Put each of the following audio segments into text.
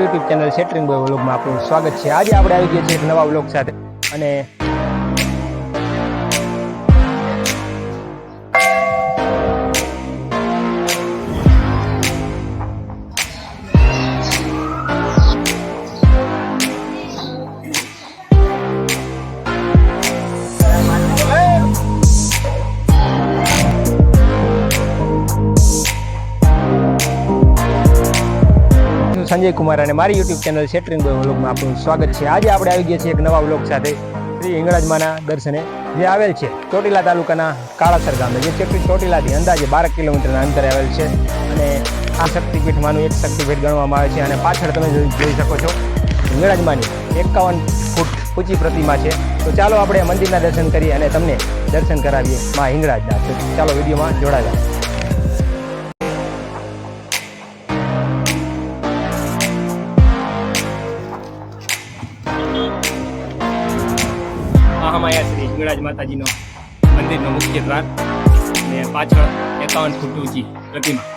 YouTube channel સેટરિંગ boy વ્લોગમાં આપનું સ્વાગત છે. આજે આપણે આવી ગયા છીએ નવા વ્લોગ સાથે. અને સંજય કુમાર અને મારી યુટ્યુબ ચેનલ શેટરિંગ બોય વ્લોગમાં આપનું સ્વાગત છે. આજે આપણે આવી ગયા છીએ એક નવા વ્લોગ સાથે. શ્રી હિંગળાજમાના દર્શને જે આવેલ છે ચોટીલા તાલુકાના કાળાસર ગામે, જે ચોટી ચોટીલાથી અંદાજે બાર કિલોમીટરના અંતરે આવેલ છે અને આ શક્તિપીઠમાંનું એક શક્તિપીઠ ગણવામાં આવે છે અને પાછળ તમે જોઈ શકો છો હિંગળાજમાની એકાવન ફૂટ ઊંચી પ્રતિમા છે. તો ચાલો આપણે મંદિરના દર્શન કરીએ અને તમને દર્શન કરાવીએ મા હિંગળાજના. ચાલો વિડીયોમાં જોડાયા. મહામાયા શ્રી હિંગળાજ માતાજીનો મંદિરનો મુખ્ય દ્વાર અને પાછળ એકાવન ફૂટ ઊંચી પ્રતિમા.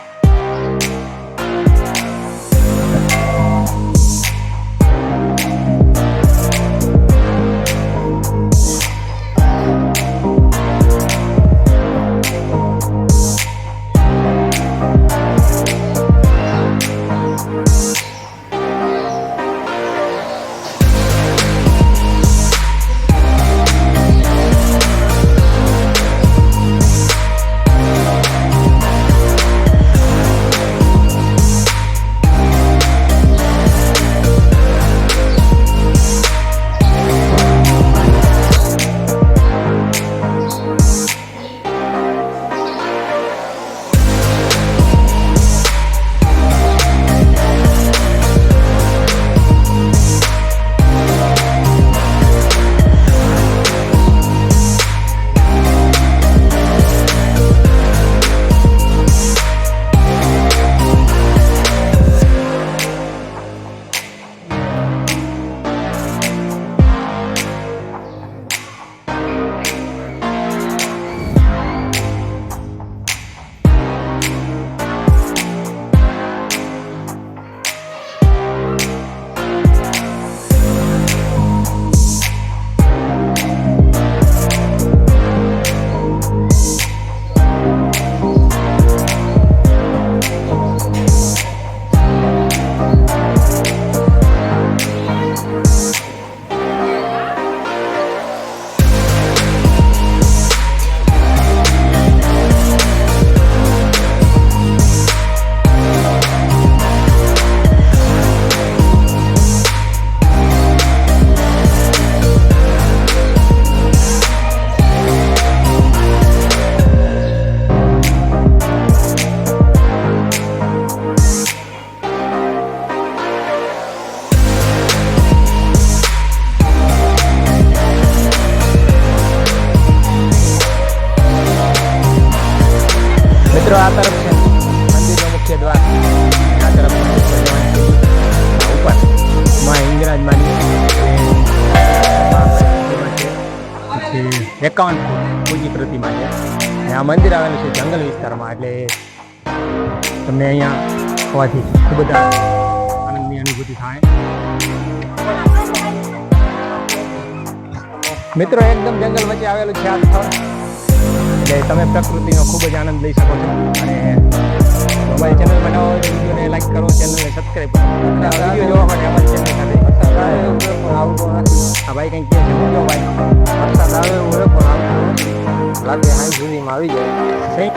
મિત્રો આ તરફ છે. મંદિરનો મુખ્ય દ્વાર. આ તરફ ઉપર. માં હિંગરાજ માની. પછી એકાવન પૂજી પ્રતિમા છે. અને આ મંદિર આવેલું છે જંગલ વિસ્તારમાં. એટલે તમને અહીંયા હોવાથી ખૂબ જ આનંદની અનુભૂતિ થાય. મિત્રો એકદમ જંગલ વચ્ચે આવેલું છે આ સ્થળ. એટલે તમે પ્રકૃતિનો ખૂબ જ આનંદ લઈ શકો છો. અને અમારી ચેનલ બનાવો વિડીયોને લાઈક કરો ચેનલને સબસ્ક્રાઈબ કરો. વીડિયો જોવા માટે અમારી ચેનલ સાથે હા ભાઈ કંઈક કહે છે? જો ભાઈ? વરસાદ આવે એવું લાગે હાઈ સુધીમાં આવી જાય.